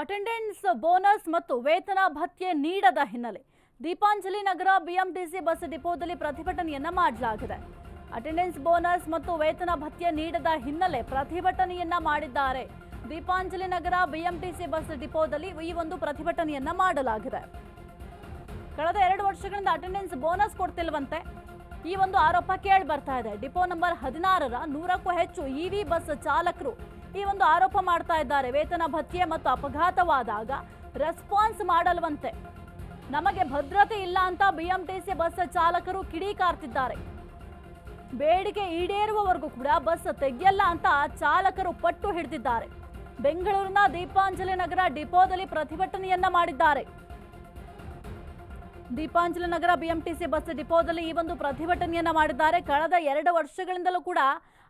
Attendance bonus ಮತ್ತು ವೇತನ ಭತ್ಯೆ ನೀಡದ ಹಿನ್ನೆಲೆ ದೀಪಾಂಜಲಿ ನಗರ ಬಿಎಂಟಿಸಿ ಬಸ್ ಡಿಪೋದಲ್ಲಿ ಪ್ರತಿಭಟನೆಯನ್ನ ಮಾಡಲಾಗಿದೆ. ಅಟೆಂಡೆನ್ಸ್ ಬೋನಸ್ ಮತ್ತು ವೇತನ ಭತ್ಯೆ ನೀಡದ ಹಿನ್ನೆಲೆ ಪ್ರತಿಭಟನೆಯನ್ನ ಮಾಡಿದ್ದಾರೆ. ದೀಪಾಂಜಲಿ ನಗರ ಬಿಎಂಟಿಸಿ ಬಸ್ ಡಿಪೋದಲ್ಲಿ ಈ ಒಂದು ಪ್ರತಿಭಟನೆಯನ್ನ ಮಾಡಲಾಗಿದೆ. ಕಳೆದ ಎರಡು ವರ್ಷಗಳಿಂದ ಅಟೆಂಡೆನ್ಸ್ ಬೋನಸ್ ಕೊಡ್ತಿಲ್ವಂತೆ? ಈ ಒಂದು ಆರೋಪ ಕೇಳಿ ಬರ್ತಾ ಇದೆ. ಡಿಪೋ ನಂಬರ್ ಹದಿನಾರರ ನೂರಕ್ಕೂ ಹೆಚ್ಚು ಇವಿ ಬಸ್ ಚಾಲಕರು ಈ ಒಂದು ಆರೋಪ ಮಾಡ್ತಾ ಇದ್ದಾರೆ. ವೇತನ ಭತ್ಯೆ ಮತ್ತು ಅಪಘಾತವಾದಾಗ ರೆಸ್ಪಾನ್ಸ್ ಮಾಡಲ್ವಂತೆ. ನಮಗೆ ಭದ್ರತೆ ಇಲ್ಲ ಅಂತ ಬಿಎಂಟಿಸಿ ಬಸ್ ಚಾಲಕರು ಕಿಡಿಕಾರ್ತಿದ್ದಾರೆ ಬೇಡಿಕೆ ಈಡೇರುವವರೆಗೂ ಕೂಡ ಬಸ್ ತೆಗೆಯಲ್ಲ ಅಂತ ಚಾಲಕರು ಪಟ್ಟು ಹಿಡಿದಿದ್ದಾರೆ. ಬೆಂಗಳೂರಿನ ದೀಪಾಂಜಲಿ ನಗರ ಡಿಪೋದಲ್ಲಿ ಪ್ರತಿಭಟನೆಯನ್ನ ಮಾಡಿದ್ದಾರೆ. ದೀಪಾಂಜಲಿ ನಗರ ಬಿಎಂಟಿಸಿ ಬಸ್ ಡಿಪೋದಲ್ಲಿ ಈ ಒಂದು ಪ್ರತಿಭಟನೆಯನ್ನ ಮಾಡಿದ್ದಾರೆ. ಕಳೆದ ಎರಡು ವರ್ಷಗಳಿಂದಲೂ ಕೂಡ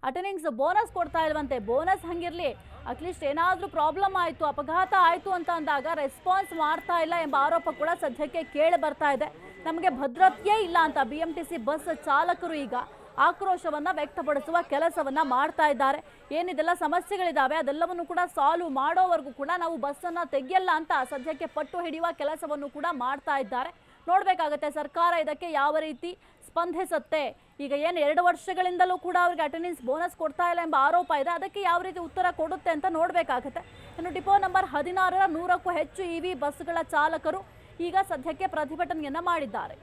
ಅಟೆಂಡೆನ್ಸ್ ಬೋನಸ್ ಕೊಡ್ತಾ ಇಲ್ವಂತೆ. ಬೋನಸ್ ಹಂಗಿರಲಿ. ಅಟ್ಲೀಸ್ಟ್ ಏನಾದರೂ ಪ್ರಾಬ್ಲಮ್ ಆಯಿತು, ಅಪಘಾತ ಆಯಿತು ಅಂತ ಅಂದಾಗ ರೆಸ್ಪಾನ್ಸ್ ಮಾಡ್ತಾ ಇಲ್ಲ ಎಂಬ ಆರೋಪ ಕೂಡ ಸದ್ಯಕ್ಕೆ ಕೇಳಿ ಬರ್ತಾ ಇದೆ. ನಮಗೆ ಭದ್ರತೆಯೇ ಇಲ್ಲ ಅಂತ ಬಿಎಂಟಿಸಿ ಬಸ್ ಚಾಲಕರು ಈಗ ಆಕ್ರೋಶವನ್ನ ವ್ಯಕ್ತಪಡಿಸುವ ಕೆಲಸವನ್ನ ಮಾಡ್ತಾ ಇದ್ದಾರೆ. ಏನಿದೆಲ್ಲ ಸಮಸ್ಯೆಗಳಿದಾವೆ ಅದೆಲ್ಲವನ್ನು ಕೂಡ ಸಾಲ್ವ್ ಮಾಡೋವರೆಗೂ ಕೂಡ ನಾವು ಬಸ್ಸನ್ನು ತೆಗೆಯಲ್ಲ ಅಂತ ಸದ್ಯಕ್ಕೆ ಪಟ್ಟು ಹಿಡಿಯುವ ಕೆಲಸವನ್ನು ಕೂಡ ಮಾಡ್ತಾ ಇದ್ದಾರೆ. ನೋಡ್ಬೇಕಾಗತ್ತೆ. ಸರ್ಕಾರ ಇದಕ್ಕೆ ಯಾವ ರೀತಿ ಸ್ಪಂದಿಸುತ್ತೆ? ಈಗ ಏನು ಎರಡು ವರ್ಷಗಳಿಂದಲೂ ಕೂಡ ಅವ್ರಿಗೆ ಅಟೆಂಡೆನ್ಸ್ ಬೋನಸ್ ಕೊಡ್ತಾ ಇಲ್ಲ ಎಂಬ ಆರೋಪ ಇದೆ. ಅದಕ್ಕೆ ಯಾವ ರೀತಿ ಉತ್ತರ ಕೊಡುತ್ತೆ ಅಂತ ನೋಡಬೇಕಾಗುತ್ತೆ. ಇನ್ನು ಡಿಪೋ ನಂಬರ್ ಹದಿನಾರರ ನೂರಕ್ಕೂ ಹೆಚ್ಚು ಇವಿ ಬಸ್ಗಳ ಚಾಲಕರು ಈಗ ಸದ್ಯಕ್ಕೆ ಪ್ರತಿಭಟನೆಯನ್ನು ಮಾಡಿದ್ದಾರೆ.